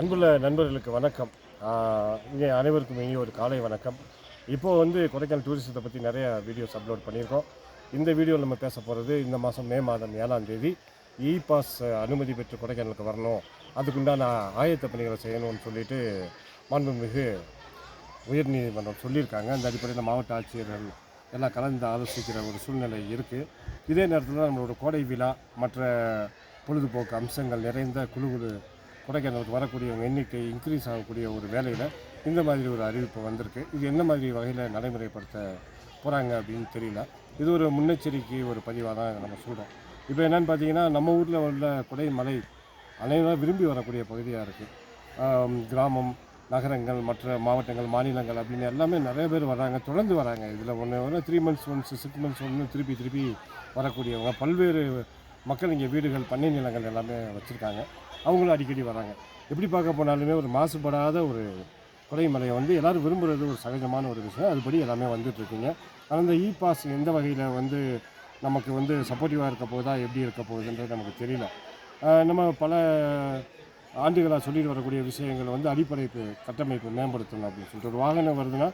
அன்புள்ள நண்பர்களுக்கு வணக்கம். இங்கே அனைவருக்கும் இங்கே ஒரு காலை வணக்கம். இப்போது வந்து கொடைக்கானல் டூரிசத்தை பற்றி நிறைய வீடியோஸ் அப்லோட் பண்ணியிருக்கோம். இந்த வீடியோவில் நம்ம பேச போகிறது இந்த மாதம் மே மாதம் ஏழாம் தேதி. இ பாஸ் அனுமதி பெற்று கொடைக்கானலுக்கு வரணும். அதுக்குண்டான ஆயத்த பணிகளை செய்யணும்னு சொல்லிட்டு மாண்புமிகு உயர்நீதிமன்றம் சொல்லியிருக்காங்க. அந்த அடிப்படையில் மாவட்ட ஆட்சியர்கள் எல்லாம் கலந்து ஆலோசிக்கிற ஒரு சூழ்நிலை இருக்குது இதே நேரத்தில் தான் நம்மளோட கோடை விழா மற்ற பொழுதுபோக்கு அம்சங்கள் நிறைந்த குழு குழு கொடைக்கானலுக்கு வரக்கூடியவங்க எண்ணிக்கை இன்க்ரீஸ் ஆகக்கூடிய ஒரு வேலையில் இந்த மாதிரி ஒரு அறிவிப்பு வந்திருக்கு. இது என்ன மாதிரி வகையில் நடைமுறைப்படுத்த போகிறாங்க அப்படின்னு தெரியல. இது ஒரு முன்னெச்சரிக்கை ஒரு பதிவாக தான் நம்ம சொல்கிறோம் இப்போ என்னென்னு பார்த்தீங்கன்னா நம்ம ஊரில் உள்ள குடை மலை அனைவரும் விரும்பி வரக்கூடிய பகுதியாக இருக்குது கிராமம் நகரங்கள் மற்ற மாவட்டங்கள் மாநிலங்கள் அப்படின்னு எல்லாமே நிறைய பேர் வராங்க தொடர்ந்து வராங்க. இதில் ஒன்று ஒன்று three months once six months ஒன்று திருப்பி திருப்பி வரக்கூடியவங்க. பல்வேறு மக்கள் இங்கே வீடுகள் பண்ணை நிலங்கள் எல்லாமே வச்சுருக்காங்க. அவங்களும் அடிக்கடி வராங்க. எப்படி பார்க்க போனாலுமே ஒரு மாசுபடாத ஒரு கொடைமலையை வந்து எல்லோரும் விரும்புகிறது ஒரு சகஜமான ஒரு விஷயம். அதுபடி எல்லாமே வந்துட்டுருக்குங்க ஆனால் இந்த இ பாஸ் எந்த வகையில் வந்து நமக்கு வந்து சப்போர்ட்டிவாக இருக்க போகுதா எப்படி இருக்க போகுதுன்றது நமக்கு தெரியல. நம்ம பல ஆண்டுகளாக சொல்லிட்டு வரக்கூடிய விஷயங்கள் வந்து அடிப்படைப்பு கட்டமைப்பு மேம்படுத்தணும் அப்படின்னு சொல்லிட்டு ஒரு வாகனம் வருதுன்னா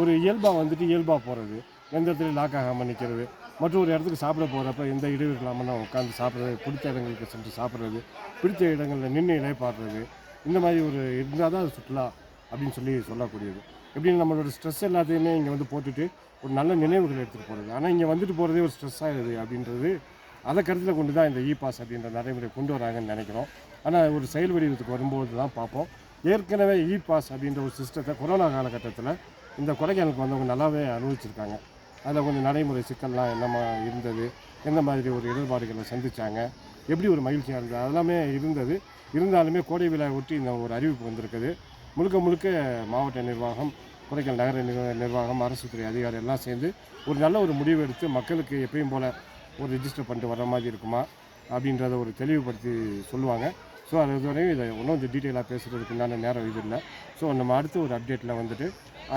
ஒரு இயல்பாக வந்துட்டு இயல்பாக போகிறது எந்த இடத்துல லாக் ஆகாமல் நிற்கிறது மற்றொரு ஒரு இடத்துக்கு சாப்பிட போகிறப்ப எந்த இடைவெளி இல்லாமல் நான் உட்காந்து சாப்பிட்றது பிடித்த இடங்களுக்கு சென்று சாப்பிட்றது பிடித்த இடங்களில் நின்று இடைப்பாடுறது இந்த மாதிரி ஒரு இருந்தால் தான் அது சுற்றுலா அப்படின்னு சொல்லி சொல்லக்கூடியது. எப்படின்னு நம்மளோட ஸ்ட்ரெஸ் எல்லாத்தையுமே இங்கே வந்து போட்டுட்டு ஒரு நல்ல நினைவுகள் எடுத்துகிட்டு போகிறது ஆனால் இங்கே வந்துட்டு போகிறதே ஒரு ஸ்ட்ரெஸ் ஆகிடுது அப்படின்றது அதை கருத்தில் கொண்டு தான் இந்த இ பாஸ் அப்படின்ற நடைமுறை கொண்டு வராங்கன்னு நினைக்கிறோம். ஆனால் ஒரு செயல் வடிவத்துக்கு வரும்போது தான் பார்ப்போம். ஏற்கனவே இ பாஸ் அப்படின்ற ஒரு சிஸ்டத்தை கொரோனா காலகட்டத்தில் இந்த கொடைக்கானலுக்கு வந்தவங்க நல்லாவே அனுபவிச்சிருக்காங்க. அதில் கொஞ்சம் நடைமுறை சிக்கல்லாம் என்னமா இருந்தது. எந்த மாதிரி ஒரு இடர்பாடுகளை சந்தித்தாங்க எப்படி ஒரு மகிழ்ச்சியாக இருந்தது? அதெல்லாமே இருந்தது. இருந்தாலுமே கோடை விழா ஒட்டி இந்த ஒரு அறிவிப்பு வந்திருக்குது. முழுக்க முழுக்க மாவட்ட நிர்வாகம் குறைக்கல் நகர நிர்வாகம் அரசு துறை அதிகாரி எல்லாம் சேர்ந்து ஒரு நல்ல ஒரு முடிவு எடுத்து மக்களுக்கு எப்பயும் போல் ஒரு ரிஜிஸ்டர் பண்ணிட்டு வர மாதிரி இருக்குமா? அப்படின்றத ஒரு தெளிவுபடுத்தி சொல்லுவாங்க. ஸோ அது வரையும் இதை இன்னும் கொஞ்சம் டீட்டெயிலாக பேசுகிறதுக்கு உண்டான நேரம் இது இல்லை. ஸோ நம்ம அடுத்து ஒரு அப்டேட்டில் வந்துட்டு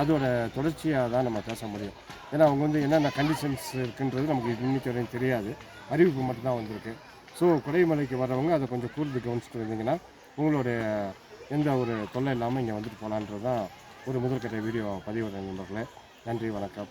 அதோட தொடர்ச்சியாக தான் நம்ம பேச முடியும். ஏன்னா அவங்க வந்து என்னென்ன கண்டிஷன்ஸ் இருக்குன்றது நமக்கு இன்னைக்கு வரையும் தெரியாது. அறிவிப்பு மட்டும்தான் வந்திருக்கு. ஸோ குடைமலைக்கு வரவங்க அதை கொஞ்சம் கூர்ந்து கவனிச்சுட்டு இருந்தீங்கன்னா உங்களுடைய எந்த ஒரு தொல்லை இல்லாமல் இங்கே வந்துட்டு போகலான்றது தான் ஒரு முதற்கட்ட வீடியோ பதிவு நண்பர்களே. நன்றி வணக்கம்.